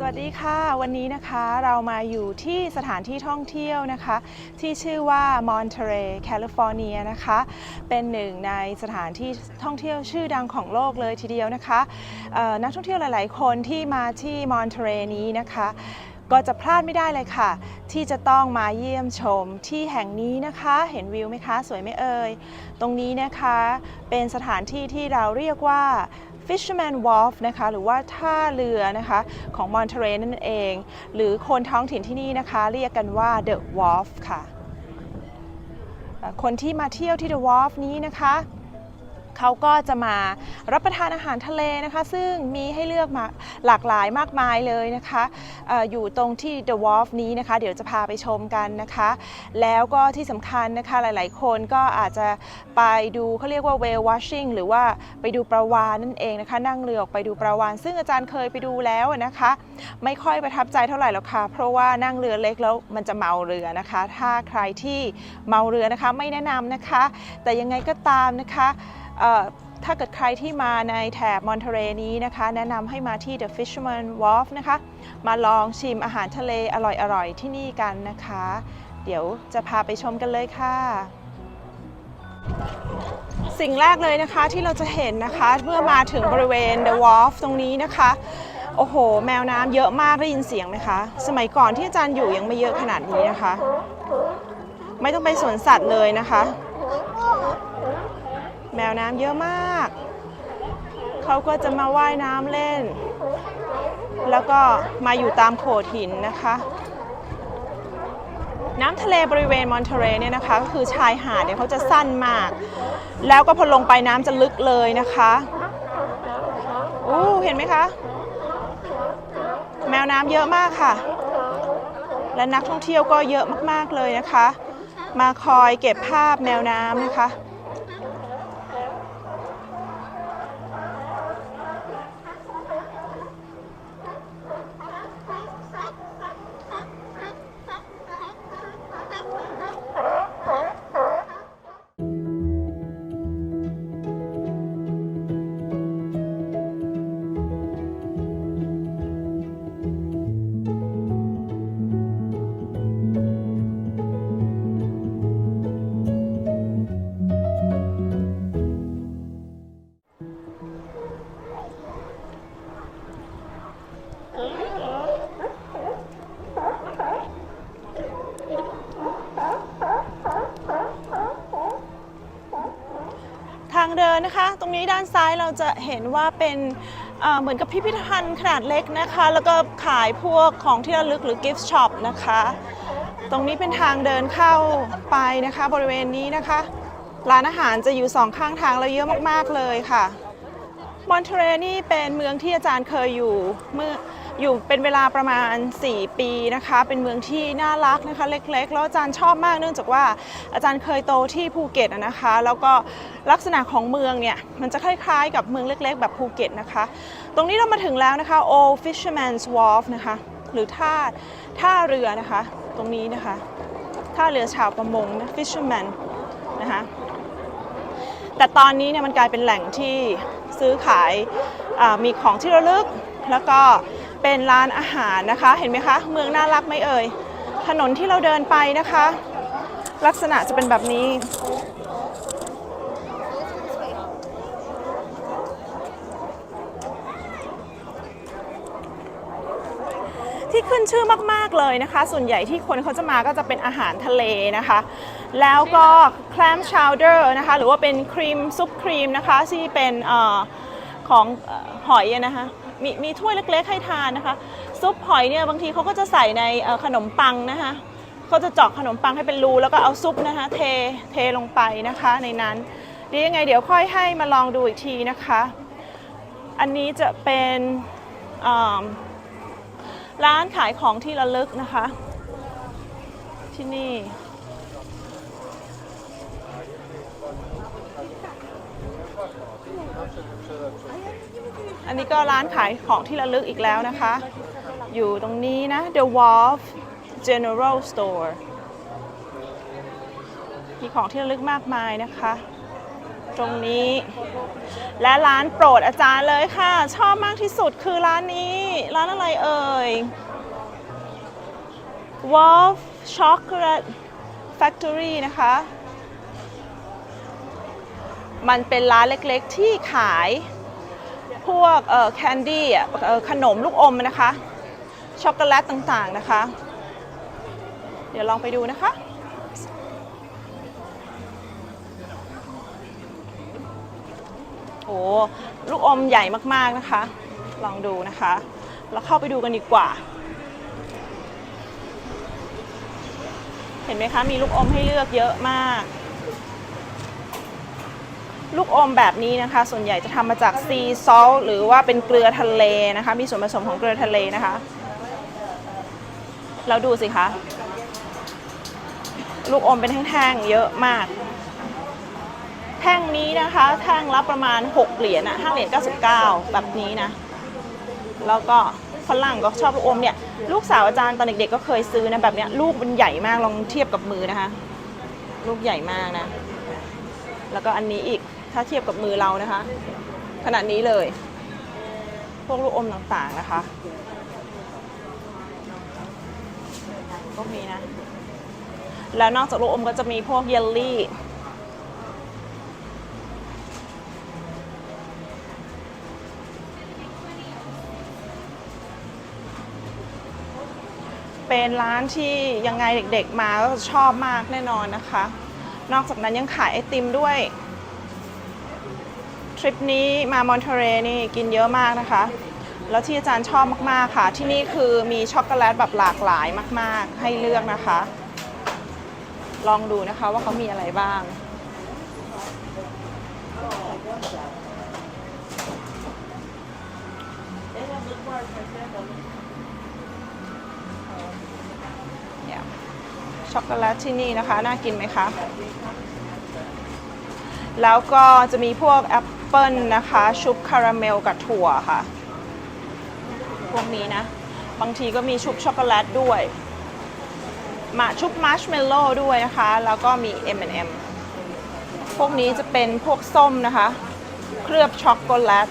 สวัสดีค่ะ วันนี้นะคะเรามาอยู่ที่สถานที่ท่องเที่ยวนะคะ ที่ชื่อว่า Monterey California นะคะ เป็นหนึ่งในสถานที่ท่องเที่ยวชื่อดังของโลกเลยทีเดียวนะคะนักท่องเที่ยวหลาย ๆ คนที่มาที่ Monterey นี้นะคะก็จะพลาดไม่ได้เลยค่ะ ที่จะต้องมาเยี่ยมชมที่แห่งนี้นะคะ เห็นวิวไหมคะ สวยไหมเอ่ยตรงนี้นะคะเป็นสถานที่ที่เราเรียกว่า Fisherman Wharf นะคะหรือว่าท่าเรือนะคะของมอนเทเรนั่นเอง หรือคนท้องถิ่นที่นี่นะคะ เรียกกันว่า The Wharf ค่ะ คนที่มาเที่ยวที่ The Wharf นี้นะคะ เขาก็จะมารับประทานอาหารทะเลนะคะ ซึ่งมีให้เลือกมาหลากหลายมากมายเลยนะคะอออยู่ตรงที่ The Wharf นี้นะคะ เดี๋ยวจะพาไปชมกันนะคะ แล้วก็ที่สำคัญนะคะหลาย ๆ คนก็อาจจะไปดูเขาเรียกว่า whale watching หรือว่าไปดูปลาวานนั่นเองนะคะ นั่งเรือออกไปดูปลาวานซึ่งอาจารย์เคยไปดูแล้วนะคะ ไม่ค่อยประทับใจเท่าไหร่หรอกค่ะ เพราะว่านั่งเรือเล็กแล้วมันจะเมาเรือนะคะ ถ้าใครที่เมาเรือนะคะไม่แนะนำนะคะ แต่ยังไงก็ตามนะคะ ถ้าเกิดใครที่มาในแถบมอนเทเรนี้นะคะ แนะนำให้มาที่ The Fisherman Wharf นะคะ มาลองชิมอาหารทะเลอร่อยๆ ที่นี่กันนะคะ เดี๋ยวจะพาไปชมกันเลยค่ะ สิ่งแรกเลยนะคะที่เราจะเห็นนะคะ เมื่อมาถึงบริเวณ The Wharf ตรงนี้นะคะ โอ้โห แมวน้ำเยอะมากได้ยินเสียงไหมคะ สมัยก่อนที่อาจารย์อยู่ยังไม่เยอะขนาดนี้นะคะ ไม่ต้องไปสวนสัตว์เลยนะคะ แมวน้ำเยอะมาก เขาก็จะมาว่ายน้ำเล่น แล้วก็มาอยู่ตามโขดหินนะคะ น้ำทะเลบริเวณมอนเทเรเนี่ยนะคะก็คือชายหาดเนี่ยเขาจะสั้นมาก แล้วก็พอลงไปน้ำจะลึกเลยนะคะโอ้เห็นไหมคะ แมวน้ำเยอะมากค่ะ และนักท่องเที่ยวก็เยอะมากๆเลยนะคะ มาคอยเก็บภาพแมวน้ำนะคะ เดินนะคะ ตรงนี้ด้านซ้ายเราจะเห็นว่าเป็นเหมือนกับพิพิธภัณฑ์ขนาดเล็กนะคะ แล้วก็ขายพวกของที่ระลึกหรือ gift shop นะคะ ตรงนี้เป็นทางเดินเข้าไปนะคะ บริเวณนี้นะคะ ร้านอาหารจะอยู่สองข้างทางแล้วเยอะมากๆเลยค่ะมอนเทเรนี่เป็นเมืองที่อาจารย์เคยอยู่เมื่อ อยู่เป็นเวลาประมาณ 4 ปีนะคะ เป็นเมืองที่น่ารักนะคะ เล็กๆ แล้วอาจารย์ชอบมากเนื่องจากว่าอาจารย์เคยโตที่ภูเก็ตนะคะ แล้วก็ลักษณะของเมืองเนี่ย มันจะคล้ายๆ กับเมืองเล็ก ๆ แบบภูเก็ตนะคะ ตรงนี้เรามาถึงแล้วนะคะ Old Fisherman's Wharf นะคะ หรือท่าท่าเรือนะคะ ตรงนี้นะคะ ท่าเรือชาวประมงนะ Fisherman นะคะแต่ตอนนี้เนี่ยมันกลายเป็นแหล่งที่ซื้อขายมีของที่ระลึกแล้วก็ เป็นร้านอาหารนะคะ เห็นไหมคะ เมืองน่ารักไหมเอ่ย ถนนที่เราเดินไปนะคะ ลักษณะจะเป็นแบบนี้ ที่ขึ้นชื่อมากๆเลยนะคะ ส่วนใหญ่ที่คนเขาจะมาก็จะเป็นอาหารทะเลนะคะ แล้วก็แคลมชาวเดอร์นะคะ หรือว่าเป็นครีมซุปครีมนะคะ ที่เป็นอของอหอยนะคะ มีมีถ้วยเล็ก ๆ ให้ทานนะคะ ซุปหอยเนี่ยบางทีเขาก็จะใส่ในขนมปังนะคะเขาจะเจาะขนมปังให้เป็นรูแล้วก็เอาซุปนะคะเทเทลงไปนะคะในนั้นดียังไงเดี๋ยวค่อยให้มาลองดูอีกทีนะคะ อันนี้จะเป็นร้านขายของที่ระลึกนะคะ ที่นี่ อันนี้ก็ร้านขายของที่ระลึกอีกแล้วนะคะ อยู่ตรงนี้นะ The Wharf General Store มีของที่ระลึกมากมายนะคะ ตรงนี้ และร้านโปรดอาจารย์เลยค่ะ ชอบมากที่สุดคือร้านนี้ ร้านอะไรเอ่ย Wolf Chocolate Factory นะคะ มันเป็นร้านเล็กๆที่ขาย พวกแคนดี้ขนมลูกอมนะคะ ช็อกโกแลตต่างๆนะคะ เดี๋ยวลองไปดูนะคะโอ้ลูกอมใหญ่มากๆนะคะ ลองดูนะคะ เราเข้าไปดูกันดีกว่า เห็นไหมคะ มีลูกอมให้เลือกเยอะมาก ลูกอมแบบนี้นะคะ ส่วนใหญ่จะทำมาจากซีซอลหรือว่าเป็นเกลือทะเลนะคะ มีส่วนผสมของเกลือทะเลนะคะแล้วดูสิคะ ลูกอมเป็นแท่งๆเยอะมาก แท่งนี้นะคะ แท่งละประมาณ 6 เหรียญอะ5เหรียญ99 แบบนี้นะ แล้วก็ฝรั่งก็ชอบลูกอมเนี่ย ลูกสาวอาจารย์ตอนเด็กๆก็เคยซื้อนะแบบเนี้ย ลูกมันใหญ่มากลองเทียบกับมือนะคะ ลูกใหญ่มากนะ แล้วก็อันนี้อีก ถ้าเทียบกับมือเรานะคะ ขนาดนี้เลย พวกลูกอมต่างๆนะคะก็มีนะ แล้วนอกจากลูกอมก็จะมีพวกเยลลี่เป็นร้านที่ยังไงเด็กๆมาก็ชอบมากแน่นอนนะคะ นอกจากนั้นยังขายไอติมด้วย ริปนี้มามอนเทเรนี่กินเยอะมากนะคะ แล้วที่อาจารย์ชอบมากๆค่ะ ที่นี่คือมีช็อกโกแลตแบบหลากหลายมาก ๆ ให้เลือกนะคะ ลองดูนะคะว่าเขามีอะไรบ้างช็อกโกแลตที่นี่นะคะ น่ากินไหมคะ แล้วก็จะมีพวกแอป เปิลนะคะ ชุบคาราเมลกับถั่วค่ะ พวกนี้นะ บางทีก็มีชุบช็อกโกแลตด้วยมาชุบมัชเมลโล่ด้วยนะคะ แล้วก็มี M&M พวกนี้จะเป็นพวกส้มนะคะ เคลือบช็อกโกแลต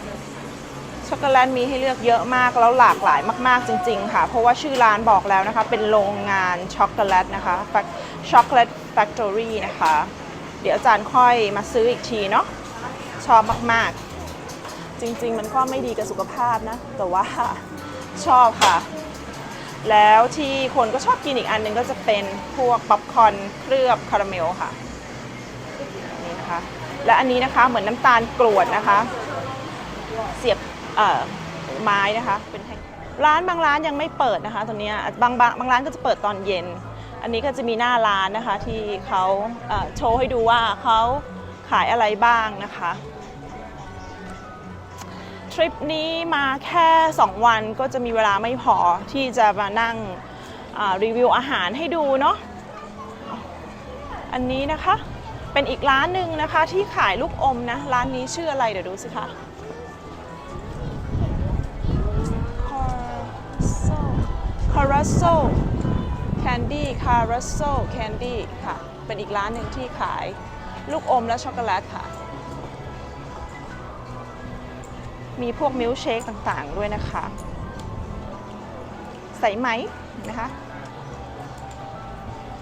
ช็อกโกแลตมีให้เลือกเยอะมากแล้วหลากหลายมาก ๆ จริง ๆ ค่ะ เพราะว่าชื่อร้านบอกแล้วนะคะ เป็นโรงงานช็อกโกแลตนะคะช็อกโกแลตแฟคทอรี่นะคะ เดี๋ยวอาจารย์ค่อยมาซื้ออีกทีเนาะ ชอบมากๆ จริงๆ มันก็ไม่ดีกับสุขภาพนะ แต่ว่าชอบค่ะ แล้วที่คนก็ชอบกินอีกอันหนึงก็จะเป็นพวกป๊อปคอร์นเคลือบคาราเมลค่ะนี่นะคะและอันนี้นะคะเหมือนน้ำตาลกรวดนะคะ เสียบไม้นะคะเป็นแท่งร้านบางร้านยังไม่เปิดนะคะตอนนี้บางบางบางร้านก็จะเปิดตอนเย็น อันนี้ก็จะมีหน้าร้านนะคะที่เขาเโชว์ให้ดูว่าเขา ขายอะไรบ้างนะคะทริปนี้มาแค่ 2 วันก็จะมีเวลาไม่พอที่จะมานั่งรีวิวอาหารให้ดูเนาะอันนี้นะคะเป็นอีกร้านหนึ่งนะคะที่ขายลูกอมนะ ร้านนี้ชื่ออะไรเดี๋ยวดูสิคะคาราโซแคนดี้คาราโซแคนดี้ค่ะ เป็นอีกร้านหนึ่งที่ขาย ลูกอมและช็อกโกแลตค่ะ มีพวกมิลค์เชคต่างๆ ด้วยนะคะ ใส่ไหมนไหมคะ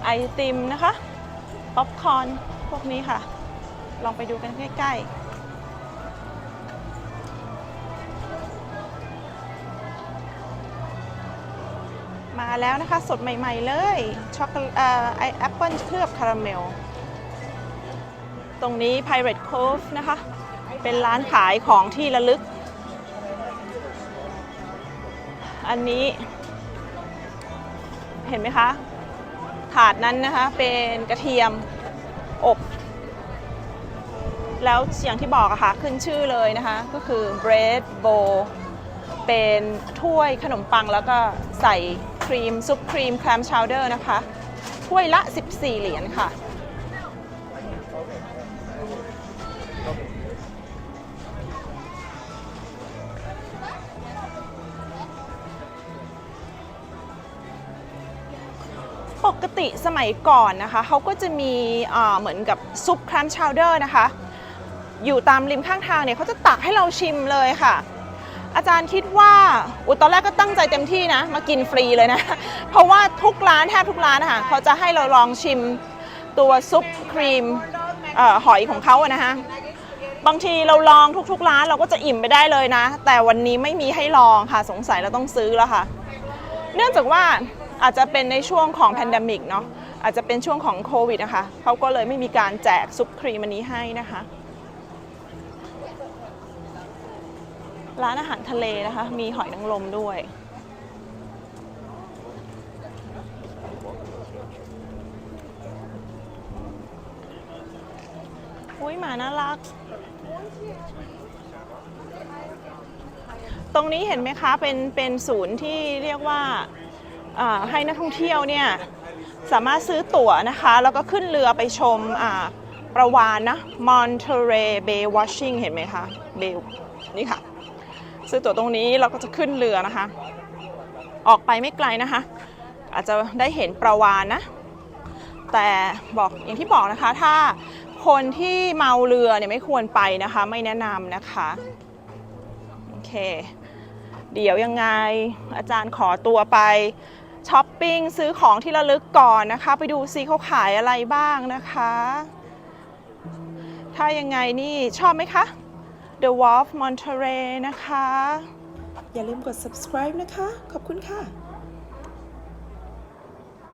ไอติมนะคะป๊อปคอร์นพวกนี้ค่ะ ลองไปดูกันใกล้ๆมาแล้วนะคะ สดใหม่ ๆ เลยช็อกโกแลตไอแอปเปิลเคลือบคาราเมล ตรงนี้ Pirate Cove นะคะ เป็นร้านขายของที่ระลึก อันนี้เห็นไหมคะ ถาดนั้นนะคะเป็นกระเทียมอบ แล้วอย่างที่บอกอะค่ะขึ้นชื่อเลยนะคะ ก็คือ bread bowl เป็นถ้วยขนมปังแล้วก็ใส่ครีม ซุปครีม แคลมชาวเดอร์นะคะ ถ้วยละ 14 เหรียญค่ะ ปกติสมัยก่อนนะคะเขาก็จะมีเหมือนกับซุปครัมชาวเดอร์นะคะ อยู่ตามริมข้างทางเนี่ยเขาจะตักให้เราชิมเลยค่ะ อาจารย์คิดว่าอุตอนแรกก็ตั้งใจเต็มที่นะ มากินฟรีเลยนะ เพราะว่าทุกร้านแทบทุกร้านนะคะเขาจะให้เราลองชิมตัวซุปครีมออหอยของเขาอะนะคะบางทีเราลองทุกๆร้านเราก็จะอิ่มไปได้เลยนะ แต่วันนี้ไม่มีให้ลองค่ะสงสัยเราต้องซื้อแล้วค่ะ เนื่องจากว่า อาจจะเป็นในช่วงของแพนดมิกเนาะอาจจะเป็นช่วงของโควิดนะคะเขาก็เลยไม่มีการแจกซุปครีมอันนี้ให้นะคะ ร้านอาหารทะเลนะคะ มีหอยนางรมด้วย อุ้ยหมาน่ารัก ตรงนี้เห็นไหมคะ เป็นเป็นศูนย์ที่เรียกว่าอ่า ให้นักท่องเที่ยวเนี่ยสามารถซื้อตั๋วนะคะ แล้วก็ขึ้นเรือไปชมประวานนะ Monterey Bay Watching เห็นไหมคะเบลนี่ค่ะ ซื้อตั๋วตรงนี้เราก็จะขึ้นเรือนะคะ ออกไปไม่ไกลนะคะ อาจจะได้เห็นประวานนะ แต่บอกอย่างที่บอกนะคะ ถ้าคนที่เมาเรือเนี่ยไม่ควรไปนะคะ ไม่แนะนำนะคะโอเค เดี๋ยวยังไงอาจารย์ขอตัวไป ช้อปปิ้งซื้อของที่ระลึกก่อนนะคะ ไปดูซิเขาขายอะไรบ้างนะคะ ถ้ายังไงนี่ชอบไหมคะ The Wharf Monterey นะคะ อย่าลืมกด subscribe นะคะ ขอบคุณค่ะ